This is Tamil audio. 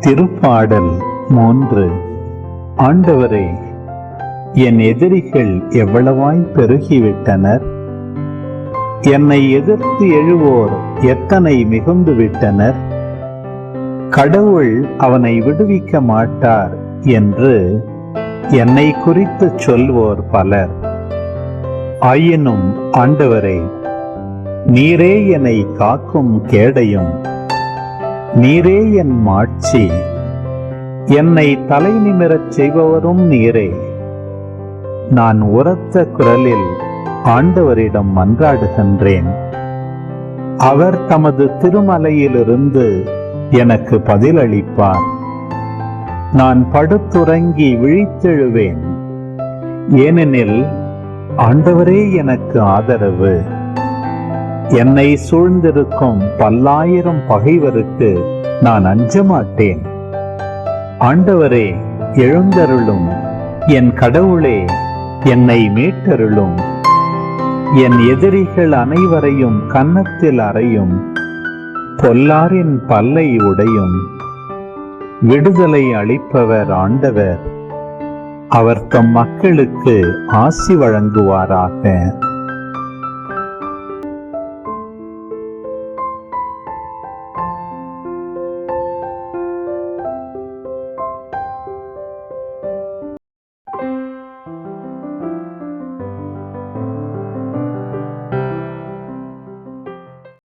திருப்பாடல் மூன்று. ஆண்டவரே என் எதிரிகள் எவ்வளவாய் பெருகிவிட்டனர்? என்னை எதிர்த்து எழுவோர் எத்தனை மிகுந்து விட்டனர்? கடவுள் அவனை விடுவிக்க மாட்டார் என்று என்னை குறித்து சொல்வோர் பலர். ஆயினும் ஆண்டவரே நீரே என்னை காக்கும் கேடையும் நீரே என் மாட்சி. என்னை தலை நிமிரச் செய்பவரும் நீரே. நான் உரத்த குரலில் ஆண்டவரிடம் மன்றாடுகின்றேன். அவர் தமது திருமலையிலிருந்து எனக்கு பதிலளிப்பார். நான் படுத்துறங்கி விழித்தெழுவேன். ஏனெனில் ஆண்டவரே எனக்கு ஆதரவு. என்னை சூழ்ந்திருக்கும் பல்லாயிரம் பகைவருக்கு நான் அஞ்ச மாட்டேன் ஆண்டவரே எழுந்தருளும். என் கடவுளே என்னை மீட்டருளும். என் எதிரிகள் அனைவரையும் கன்னத்தில் அறையும். பொல்லாரின் பல்லை உடையும். விடுதலை அளிப்பவர் ஆண்டவர். அவர் தம் மக்களுக்கு ஆசி வழங்குவாராக.